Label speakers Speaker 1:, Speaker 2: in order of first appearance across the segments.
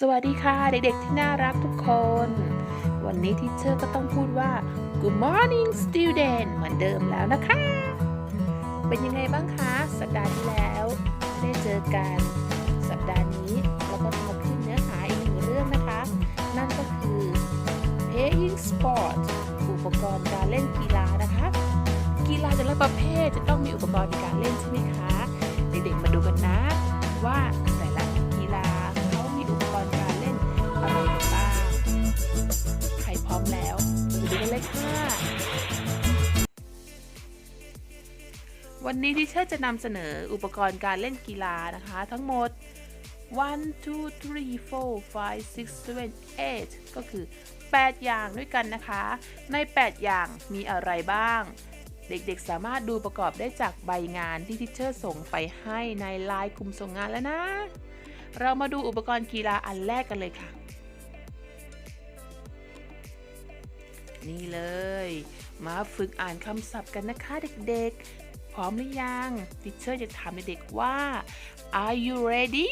Speaker 1: สวัสดีค่ะเด็กๆที่น่ารักทุกคน วันนี้ทิเชอร์ก็ต้องพูดว่า Good morning student เหมือนเดิมแล้วนะคะ เป็นยังไงบ้างคะสัปดาห์ที่แล้วได้เจอกันสัปดาห์นี้เราก็มาขึ้นเนื้อหาอีกหนึ่งเรื่องนะคะ นั่นก็คือ playing sport อุปกรณ์การเล่นกีฬานะคะ กีฬาแต่ละประเภทจะต้องมีอุปกรณ์ในการเล่นใช่ไหมคะ เด็กๆมาดูกันนะว่า วันนี้ดิเชอร์จะนำเสนออุปกรณ์การเล่นกีฬานะคะ ทั้งหมด one two three four five six seven eight ก็คือ 8 อย่างด้วยกันนะคะ ใน 8 อย่างมีอะไรบ้าง เด็กๆสามารถดูประกอบได้จากใบงานที่ทิเชอร์ส่งไปให้ในไลน์กลุ่มส่งงานแล้วนะ เรามาดูอุปกรณ์กีฬาอันแรกกันเลยค่ะ นี่เลย มาฝึกอ่านคำศัพท์กันนะคะเด็กๆ พร้อมหรือยังทิเชอร์จะถามเด็กๆว่า Are you ready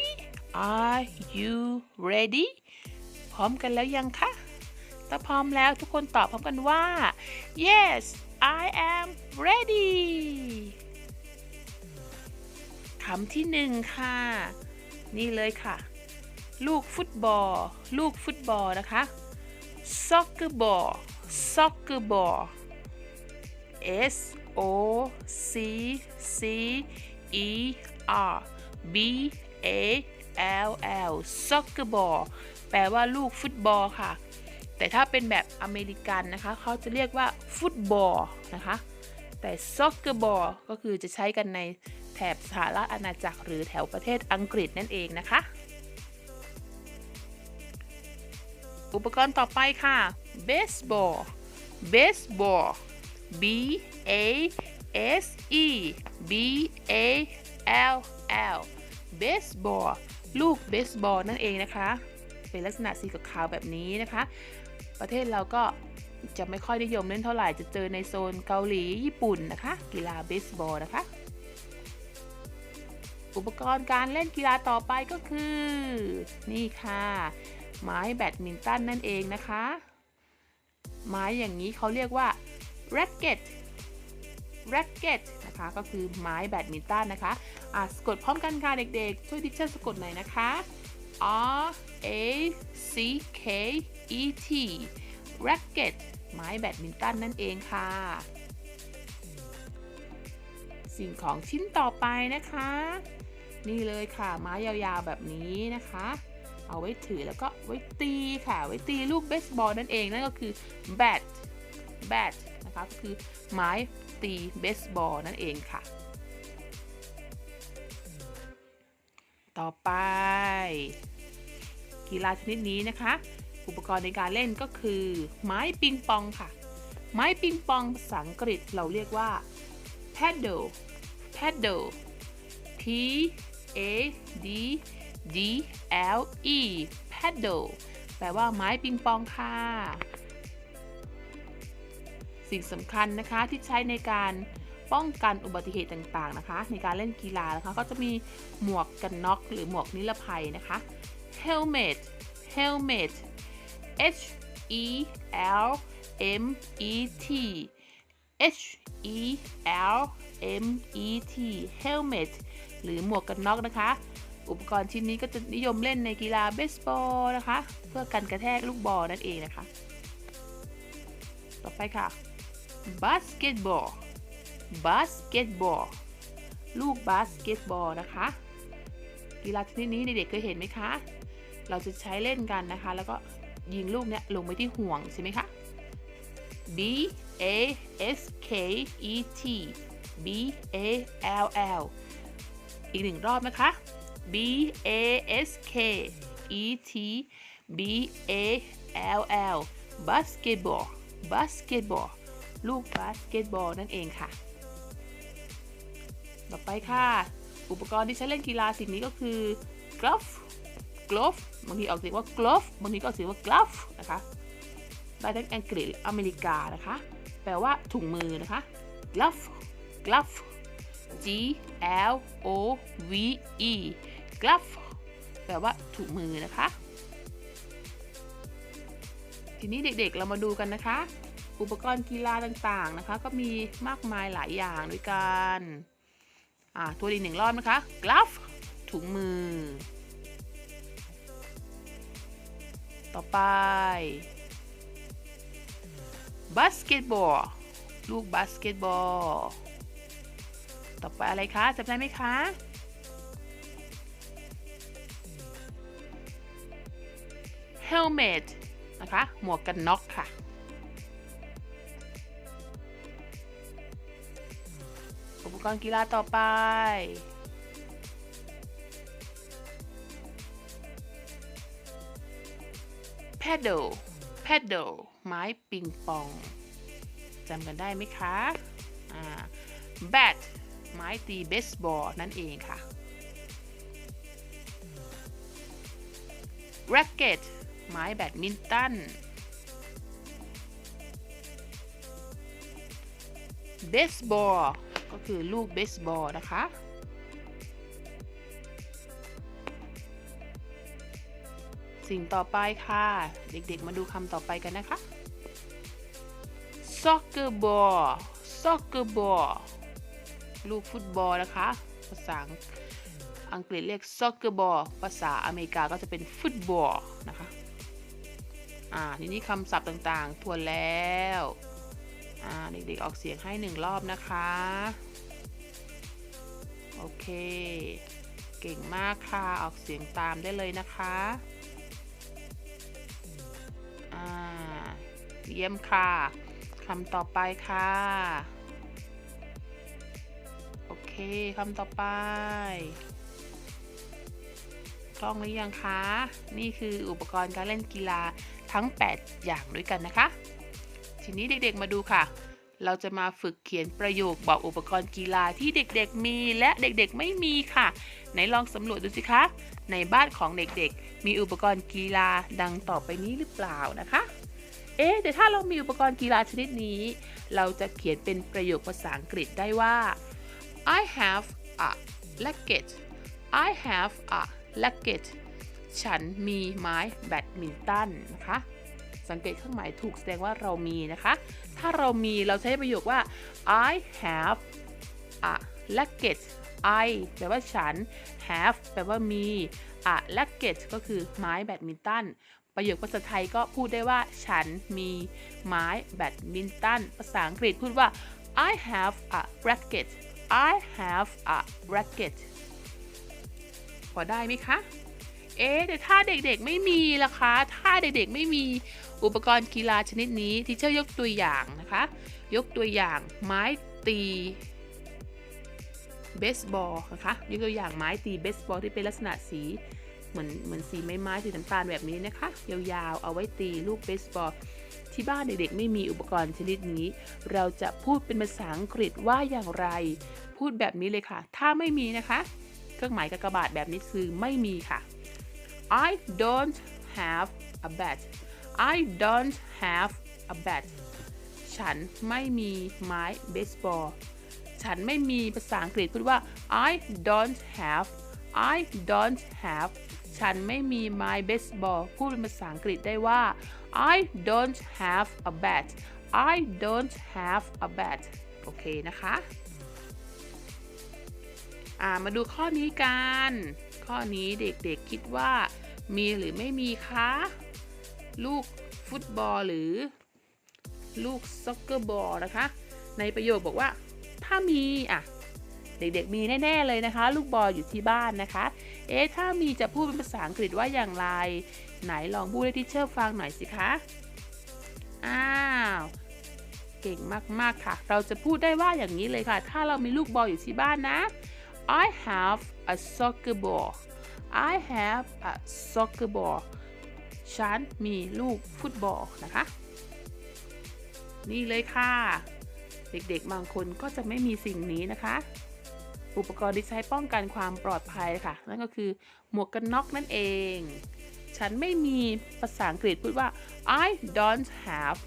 Speaker 1: Are you ready พร้อมกันแล้วยังคะถ้าพร้อมแล้วทุกคนตอบพร้อมกันว่า Yes I am ready คำที่หนึ่งค่ะ นี่เลยค่ะ ลูกฟุตบอล ลูกฟุตบอลนะคะ soccer ball soccer ball S O C C E R B A L L soccer ball แปลว่าลูกฟุตบอลค่ะ แต่ถ้าเป็นแบบอเมริกันนะคะ เขาจะเรียกว่าฟุตบอลนะคะ แต่ soccer ball ก็คือจะใช้กันในแถบสหรัฐอาณาจักรหรือแถวประเทศอังกฤษนั่นเองนะคะ อุปกรณ์ต่อไปค่ะ baseball baseball B A S E B A L L baseball ลูกเบสบอลนั่นเองนะคะ เป็นลักษณะสีขาวแบบนี้นะคะ ประเทศเราก็จะไม่ค่อยนิยมเล่นเท่าไหร่จะเจอในโซนเกาหลีญี่ปุ่นนะคะ กีฬาเบสบอลนะคะ อุปกรณ์การเล่นกีฬาต่อไปก็คือ นี่ค่ะ ไม้แบดมินตันนั่นเองนะคะ ไม้อย่างนี้เขาเรียกว่า racket racket นะคะก็คือไม้แบดมินตันนะคะอะสะกดพร้อมกันค่ะเด็กๆ ช่วยดิฉันสะกดหน่อยนะคะ R A C K E T racket ไม้แบดมินตันนั่นเองค่ะ สิ่งของชิ้นต่อไปนะคะ นี่เลยค่ะ ไม้ยาวๆแบบนี้นะคะ เอาไว้ถือแล้วก็ไว้ตีค่ะ ไว้ตีลูกเบสบอลนั่นเอง นั่นก็คือแบดแบด นะคะก็คือไม้ตีเบสบอลนั่นเองค่ะ ต่อไป กีฬาชนิดนี้นะคะ อุปกรณ์ในการเล่นก็คือ ไม้ปิงปองค่ะ ไม้ปิงปองภาษาอังกฤษเราเรียกว่า paddle paddle P A D D L E paddle แปลว่าไม้ปิงปองค่ะ สิ่งสำคัญนะคะที่ใช้ในการป้องกันอุบัติเหตุต่างๆนะคะ ในการเล่นกีฬานะคะ ก็จะมีหมวกกันน็อกหรือหมวกนิรภัยนะคะ helmet helmet H E L M E T H E L M E T helmet หรือหมวกกันน็อกนะคะ อุปกรณ์ชิ้นนี้ก็จะนิยมเล่นในกีฬาเบสบอลนะคะ เพื่อกันกระแทกลูกบอลนั่นเองนะคะ ต่อไปค่ะ basketball basketball ลูกบาสเกตบอลนะคะ กีฬาชนิดนี้เด็กๆเคยเห็นไหมคะ เราจะใช้เล่นกันนะคะ แล้วก็ยิงลูกเนี้ยลงไปที่ห่วงใช่ไหมคะ B A S K E T B A L L อีกหนึ่งรอบนะคะ B A S K E T B A L L basketball basketball ลูกบาสเกตบอลนั่นเองค่ะ ต่อไปค่ะ อุปกรณ์ที่ใช้เล่นกีฬาสิ่งนี้ก็คือ glove glove บางทีออกเสียงว่า glove บางทีก็ออกเสียงว่า glove นะคะได้ทั้งอังกฤษอเมริกานะคะ แปลว่าถุงมือนะคะ glove glove G L O V E glove แปลว่าถุงมือนะคะ ทีนี้เด็กๆเรามาดูกันนะคะ อุปกรณ์กีฬาต่างๆนะคะ ก็มีมากมายหลายอย่างด้วยกันอ่าตัวอีกหนึ่งรอบนะคะ glove ถุงมือ ต่อไป basketball ลูกบาสเกตบอล ต่อไปอะไรคะจำได้ไหมคะ helmet นะคะ หมวกกันน็อกค่ะ กรณ์กีฬาต่อไป paddle paddle ไม้ปิงปองจำกันได้ไหมคะ อ่า bat ไม้ตีเบสบอลนั่นเองค่ะ racket ไม้แบดมินตันเบสบอล ก็คือลูกเบสบอลนะคะ สิ่งต่อไปค่ะ เด็กๆมาดูคำต่อไปกันนะคะ soccer ball soccer ball ลูกฟุตบอลนะคะ ภาษาอังกฤษเรียก soccer ball ภาษาอเมริกาก็จะเป็นฟุตบอลนะคะ อ่า ทีนี้คำศัพท์ต่างๆทวนแล้ว เด็กๆออกเสียงให้หนึ่งรอบนะคะ โอเค เก่งมากค่ะ ออกเสียงตามได้เลยนะคะอ่าเยี่ยมค่ะคำต่อไปค่ะ โอเคคำต่อไปคล่องหรือยังคะ นี่คืออุปกรณ์การเล่นกีฬาทั้ง 8 อย่างด้วยกันนะคะ ทีนี้เด็กๆมาดูค่ะ เราจะมาฝึกเขียนประโยคบอกอุปกรณ์กีฬาที่เด็กๆมีและเด็กๆไม่มีค่ะ ไหนลองสำรวจดูสิคะ ในบ้านของเด็กๆ มีอุปกรณ์กีฬาดังต่อไปนี้หรือเปล่านะคะ เอ๊แต่ถ้าเรามีอุปกรณ์กีฬาชนิดนี้ เราจะเขียนเป็นประโยคภาษาอังกฤษได้ว่า I have a racket I have a racket ฉันมีไม้แบดมินตันนะคะ สังเกตเครื่องหมายถูกแสดงว่าเรามีนะคะ ถ้าเรามีเราใช้ประโยคว่า I have a racket I แปลว่าฉัน have แปลว่ามี a racket ก็คือไม้แบดมินตัน ประโยคภาษาไทยก็พูดได้ว่า ฉันมีไม้แบดมินตัน ภาษาอังกฤษพูดว่า I have a racket I have a racket พอได้ไหมคะ เอ๊แต่ถ้าเด็กๆไม่มีล่ะคะ ถ้าเด็กๆไม่มี อุปกรณ์กีฬาชนิดนี้ที่เชื่อยกตัวอย่างนะคะ ยกตัวอย่างไม้ตีเบสบอลนะคะยกตัวอย่างไม้ตีเบสบอลที่เป็นลักษณะสีเหมือนเหมือนสีไม้ไม้สีน้ำตาลแบบนี้นะคะ ยาวๆ เอาไว้ตีลูกเบสบอลที่บ้านเด็กๆ ไม่มีอุปกรณ์ชนิดนี้ เราจะพูดเป็นภาษาอังกฤษว่าอย่างไร พูดแบบนี้เลยค่ะ ถ้าไม่มีนะคะ เครื่องหมายกากบาทแบบนี้คือไม่มีค่ะ I don't have a bat I don't have a bat ฉันไม่มีไม้เบสบอล ฉันไม่มีภาษาอังกฤษพูดว่า I don't have I don't have ฉันไม่มีไม้เบสบอล พูดเป็นภาษาอังกฤษได้ว่า I don't have a bat I don't have a bat โอเคนะคะอ่ามาดูข้อนี้กัน ข้อนี้เด็กๆคิดว่ามีหรือไม่มีคะ ลูกฟุตบอลหรือ ลูกซ็อกเกอร์บอลนะคะ ในประโยคบอกว่า ถ้ามีอะเด็กๆมีแน่ๆเลยนะคะ ลูกบอลอยู่ที่บ้านนะคะ เอ๊ะถ้ามีจะพูดเป็นภาษาอังกฤษว่าอย่างไร ไหนลองพูดให้ทิเชอร์ฟังหน่อยสิคะอ้าวเก่งมากๆค่ะ เราจะพูดได้ว่าอย่างนี้เลยค่ะ ถ้าเรามีลูกบอลอยู่ที่บ้านนะ I have a soccer ball I have a soccer ball ฉันมีลูกฟุตบอลนะคะ นี่เลยค่ะ เด็กๆบางคนก็จะไม่มีสิ่งนี้นะคะ อุปกรณ์ที่ใช้ป้องกันความปลอดภัยค่ะ นั่นก็คือหมวกกันน็อกนั่นเอง ฉันไม่มีภาษาอังกฤษพูดว่า I don't have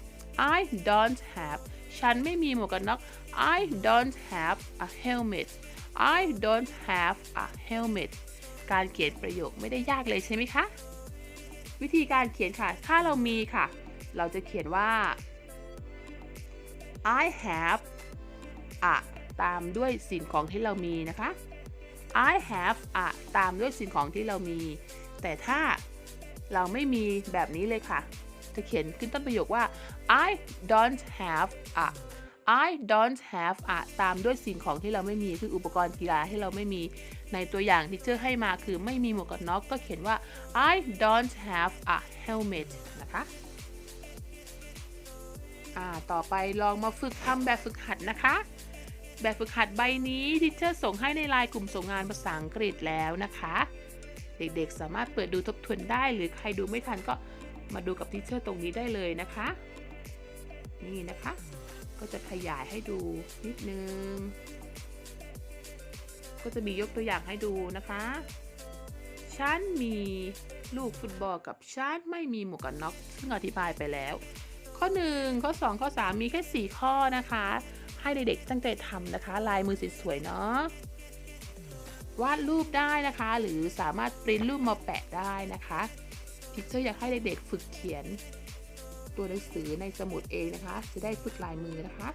Speaker 1: I don't have ฉันไม่มีหมวกกันน็อก I don't have a helmet I don't have a helmet การเขียนประโยคไม่ได้ยากเลยใช่ไหมคะ วิธีการเขียนค่ะ ถ้าเรามีค่ะ เราจะเขียนว่า I have a ตามด้วยสิ่งของที่เรามีนะคะ I have a ตามด้วยสิ่งของที่เรามี แต่ถ้าเราไม่มีแบบนี้เลยค่ะ จะเขียนขึ้นต้นประโยคว่า I don't have a I don't have a ตามด้วยสิ่งของที่เราไม่มี คืออุปกรณ์กีฬาที่เราไม่มี ในตัวอย่างที่เจอให้มาคือไม่มีหมวกกันน็อกก็เขียนว่า I don't have a helmet นะคะต่อไปลองมาฝึกทำแบบฝึกหัดนะคะ แบบฝึกหัดใบนี้ที่เชอร์ส่งให้ในไลน์กลุ่มส่งงานภาษาอังกฤษแล้วนะคะ เด็กๆสามารถเปิดดูทบทวนได้ หรือใครดูไม่ทันก็มาดูกับทีเชอร์ตรงนี้ได้เลยนะคะ นี่นะคะ ก็จะขยายให้ดูนิดนึง ก็จะมียกตัวอย่างให้ดูนะคะ ฉันมีลูกฟุตบอลกับฉันไม่มีหมวกกันน็อกซึ่งอธิบายไปแล้ว ข้อ 1 ข้อ 2 ข้อ 3 มีแค่ 4 ข้อนะคะ ให้เด็กๆตั้งใจทำนะคะ ลายมือสวยๆเนาะวาดรูปได้นะคะ หรือสามารถปริ้นรูปมาแปะได้นะคะทิเชอร์อยากให้เด็กๆฝึกเขียน ตัวหนังสือในสมุดเองนะคะ จะได้ฝึกลายมือนะคะ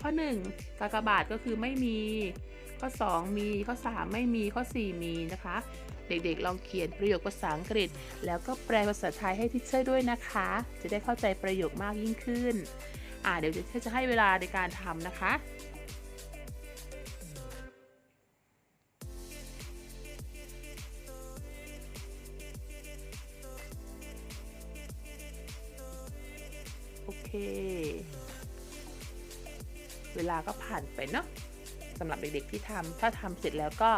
Speaker 1: ข้อ 1 กากบาทก็คือไม่มี ข้อ 2 มีข้อ 3 ไม่มีข้อ 4 มีนะคะ เด็กๆ ลองเขียนประโยคภาษาอังกฤษ แล้วก็แปลภาษาไทยให้ทิเชอร์ด้วยนะคะ จะได้เข้าใจประโยคมากยิ่งขึ้นอ่าเดี๋ยวทิเชอร์จะให้เวลาในการทำนะคะโอเค เวลาก็ผ่านไปเนาะ สำหรับเด็กๆที่ทำถ้าทำเสร็จแล้วก็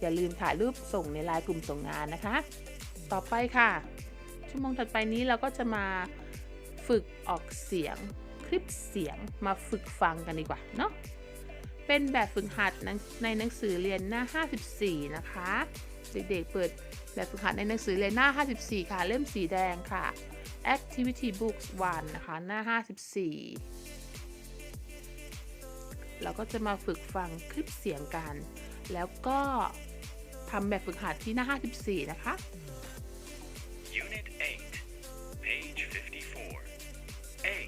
Speaker 1: อย่าลืมถ่ายรูปส่งในไลน์กลุ่มส่งงานนะคะ ต่อไปค่ะ ชั่วโมงถัดไปนี้เราก็จะมาฝึกออกเสียงคลิปเสียงมาฝึกฟังกันดีกว่าเนาะเป็นแบบฝึกหัดในหนังสือเรียนหน้า 54 นะคะ เด็กๆเปิดแบบฝึกหัดในหนังสือเรียนหน้า 54 ค่ะ เล่มสีแดงค่ะ Activity Books 1 นะคะ หน้า 54 เราก็จะมาฝึกฟังคลิปเสียงกัน แล้วก็ทำแบบฝึกหัดที่หน้า 54 นะคะ
Speaker 2: Unit 8, page 54. A.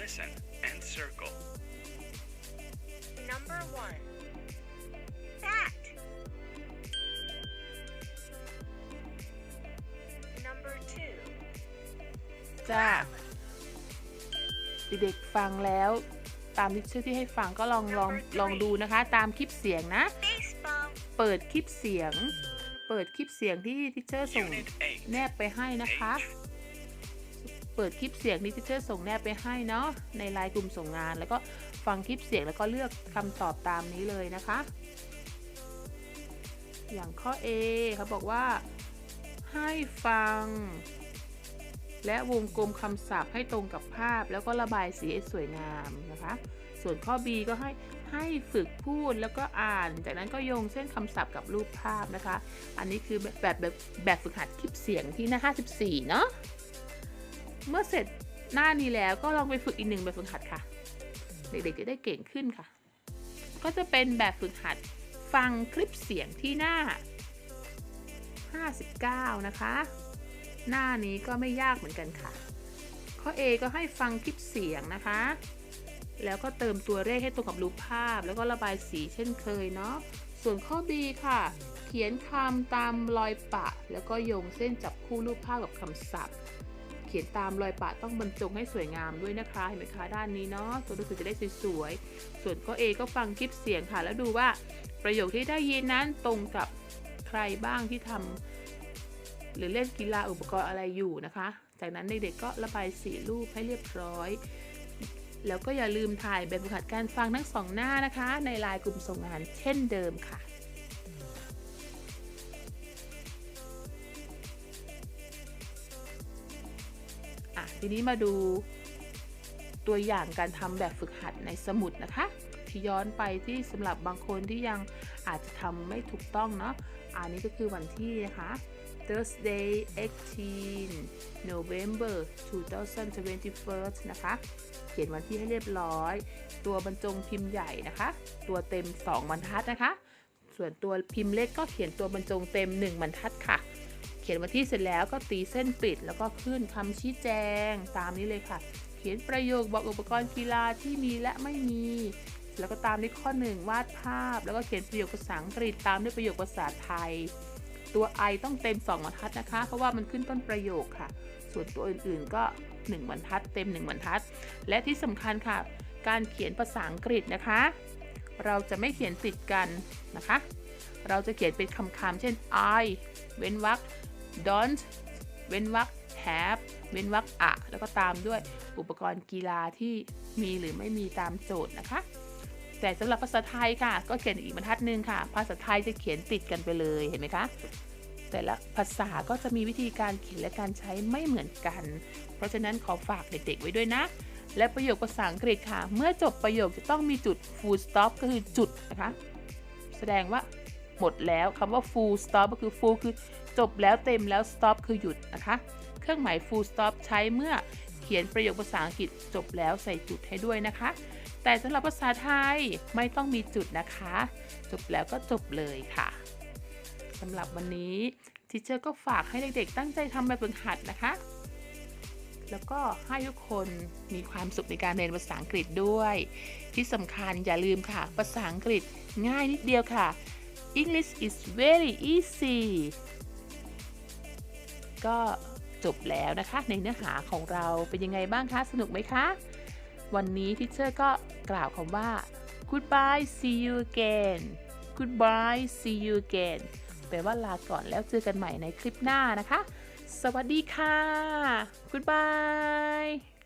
Speaker 2: Listen and circle.
Speaker 3: Number one. Bat. Number two.
Speaker 1: จ้าเด็กๆฟังแล้ว ตามที่ชื่อที่ให้ฟังก็ลองลองลองดูนะคะ ตามคลิปเสียงนะ เปิดคลิปเสียง เปิดคลิปเสียงที่ทิเชอร์ส่งแนบไปให้นะคะ เปิดคลิปเสียงที่ทิเชอร์ส่งแนบไปให้เนาะในไลน์กลุ่มส่งงาน แล้วก็ฟังคลิปเสียงแล้วก็เลือกคำตอบตามนี้เลยนะคะ อย่างข้อ A เขาบอกว่าให้ฟัง และวงกลมคำศัพท์ให้ตรงกับภาพ แล้วก็ระบายสีให้สวยงามนะคะ ส่วนข้อ B ก็ให้ให้ฝึกพูดแล้วก็อ่าน จากนั้นก็โยงเส้นคำศัพท์กับรูปภาพนะคะ อันนี้คือแบบแบบแบบฝึกหัดคลิปเสียงที่หน้า 54 เนาะเมื่อเสร็จหน้านี้แล้วก็ลองไปฝึกอีกหนึ่งแบบฝึกหัดค่ะ เด็กๆจะได้เก่งขึ้นค่ะ ก็จะเป็นแบบฝึกหัดฟังคลิปเสียงที่หน้า 59 นะคะ หน้านี้ก็ไม่ยากเหมือนกันค่ะ ข้อ A ก็ให้ฟังคลิปเสียงนะคะ แล้วก็เติมตัวเลขให้ตรงกับรูปภาพ แล้วก็ระบายสีเช่นเคยเนาะ ส่วนข้อ B ค่ะ เขียนคำตามรอยปะ แล้วก็โยงเส้นจับคู่รูปภาพกับคำศัพท์ เขียนตามรอยปะต้องบรรจงให้สวยงามด้วยนะคะ เห็นไหมคะด้านนี้เนาะ ตัวหนังสือจะได้สวยๆ ส่วนข้อ A ก็ฟังคลิปเสียงค่ะ แล้วดูว่าประโยคที่ได้ยินนั้นตรงกับใครบ้างที่ทำ หรือเล่นกีฬาอุปกรณ์อะไรอยู่นะคะ จากนั้นเด็กๆก็ระบายสีรูปให้เรียบร้อย แล้วก็อย่าลืมถ่ายแบบฝึกหัดการฟังทั้งสองหน้านะคะ ในไลน์กลุ่มส่งงานเช่นเดิมค่ะอะทีนี้มาดูตัวอย่างการทำแบบฝึกหัดในสมุดนะคะ ที่ย้อนไปที่สำหรับบางคนที่ยังอาจจะทำไม่ถูกต้องเนาะอันนี้ก็คือวันที่นะคะ Thursday 18 November 2021 นะคะ เขียนวันที่ให้เรียบร้อย ตัวบรรจงพิมพ์ใหญ่นะคะ ตัวเต็ม 2 บรรทัดนะคะ ส่วนตัวพิมพ์เล็กก็เขียนตัวบรรจงเต็ม 1 บรรทัดค่ะ เขียนวันที่เสร็จแล้วก็ตีเส้นปิด แล้วก็ขึ้นคำชี้แจงตามนี้เลยค่ะ เขียนประโยคบอกอุปกรณ์กีฬาที่มีและไม่มีแล้วก็ตามด้วยข้อ 1 วาดภาพ แล้วก็เขียนประโยคภาษาอังกฤษตามด้วยประโยคภาษาไทย ตัว I ต้องเต็ม 2 บรรทัดนะคะ เพราะว่ามันขึ้นต้นประโยคค่ะ ส่วนตัวอื่นๆก็ 1 บรรทัด เต็ม 1 บรรทัด และที่สำคัญค่ะ การเขียนภาษาอังกฤษนะคะ เราจะไม่เขียนติดกันนะคะ เราจะเขียนเป็นคำๆเช่น I เว้นวรรค don't เว้นวรรค have เว้นวรรคอะ แล้วก็ตามด้วยอุปกรณ์กีฬาที่มีหรือไม่มีตามโจทย์นะคะ แต่สำหรับภาษาไทยค่ะ ก็เขียนอีกบรรทัดหนึ่งค่ะ ภาษาไทยจะเขียนติดกันไปเลยเห็นไหมคะ แต่ละภาษาก็จะมีวิธีการเขียนและการใช้ไม่เหมือนกัน เพราะฉะนั้นขอฝากเด็กๆไว้ด้วยนะ และประโยคภาษาอังกฤษค่ะ เมื่อจบประโยคจะต้องมีจุด full stop ก็คือจุดนะคะ แสดงว่าหมดแล้วคำว่า full stop ก็คือ full คือจบแล้วเต็มแล้ว stop คือหยุดนะคะ เครื่องหมาย full stop ใช้เมื่อเขียนประโยคภาษาอังกฤษจบแล้วใส่จุดให้ด้วยนะคะ แต่สำหรับภาษาไทยไม่ต้องมีจุดนะคะ จบแล้วก็จบเลยค่ะสำหรับวันนี้ทิเชอร์ก็ฝากให้เด็กๆตั้งใจทำแบบฝึกหัดนะคะ แล้วก็ให้ทุกคนมีความสุขในการเรียนภาษาอังกฤษด้วย ที่สำคัญอย่าลืมค่ะ ภาษาอังกฤษง่ายนิดเดียวค่ะ English is very easy ก็จบแล้วนะคะ ในเนื้อหาของเราเป็นยังไงบ้างคะ สนุกไหมคะ วันนี้ทิเชอร์ก็ กล่าวคำว่า goodbye see you again goodbye see you again แปลว่าลาก่อนแล้วเจอกันใหม่ในคลิปหน้านะคะ สวัสดีค่ะ goodbye